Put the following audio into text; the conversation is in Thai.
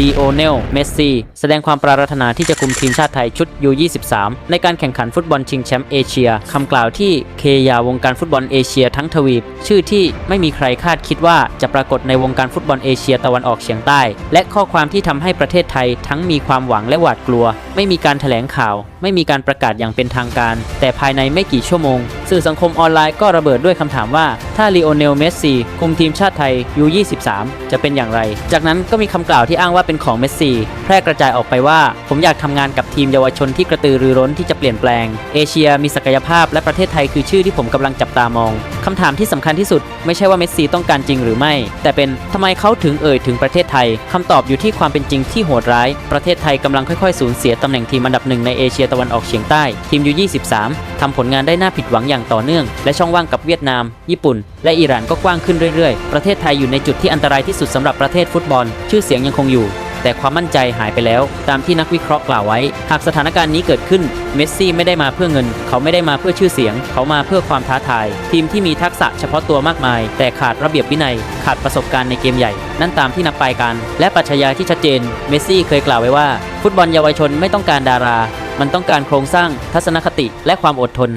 ลีโอเนล เมสซี่ แสดงความปรารถนาที่จะคุมทีมชาติไทยชุด U23 ในการแข่งขันฟุตบอลชิงแชมป์เอเชียคำกล่าวที่เคยาวงการฟุตบอลเอเชียทั้งทวีป ชื่อที่ไม่มีใครคาดคิดว่าจะปรากฏในวงการฟุตบอลเอเชียตะวันออกเฉียงใต้ และข้อความที่ทำให้ประเทศไทยทั้งมีความหวังและหวาดกลัว ไม่มีการแถลงข่าว ไม่มีการประกาศอย่างเป็นทางการ แต่ภายในไม่กี่ชั่วโมง สื่อสังคมออนไลน์ก็ระเบิดด้วยคำถามว่า ถ้าลีโอเนล เมสซี่คุมทีมชาติไทย U23 จะเป็นอย่างไร จากนั้นก็มีคำกล่าวที่อ้างว่าเป็นของเมสซี่ ร่กระจายออกไปว่า ผมอยากทำงานกับทีมเยาวชนที่กระตือรือร้นที่จะเปลี่ยนแปลง เอเชียมีศักยภาพและประเทศไทยคือชื่อที่ผมกำลังจับตามองคำถามที่สำคัญที่สุด ไม่ใช่ว่าเมสซี่ต้องการจริงหรือไม่ แต่เป็นทำไมเขาถึงเอ่ยถึงประเทศไทยคำตอบอยู่ที่ความเป็นจริงที่โหดร้าย ประเทศไทยกำลังค่อยๆสูญเสียตำแหน่งทีมอันดับหนึ่งในเอเชียตะวันออกเฉียงใต้ทีม U23 ทำผลงานได้น่าผิดหวังอย่างต่อเนื่อง และช่องว่างกับเวียดนาม ญี่ปุ่น และอิหร่านก็กว้างขึ้นเรื่อยๆ ประเทศไทยอยู่ในจุดที่อันตรายที่สุดสำหรับประเทศฟุตบอล ชื่อเสียงยังคงอยู่ แต่ความมั่นใจหายไปแล้ว ตามที่นักวิเคราะห์กล่าวไว้ หากสถานการณ์นี้เกิดขึ้น เมสซี่ไม่ได้มาเพื่อเงิน เขาไม่ได้มาเพื่อชื่อเสียง เขามาเพื่อความท้าทาย ทีมที่มีทักษะเฉพาะตัวมากมาย แต่ขาดระเบียบวินัย ขาดประสบการณ์ในเกมใหญ่ นั่นตามที่นับไปกัน และปรัชญาที่ชัดเจน เมสซี่เคยกล่าวไว้ว่า ฟุตบอลเยาวชนไม่ต้องการดารา มันต้องการโครงสร้าง ทัศนคติ และความอดทน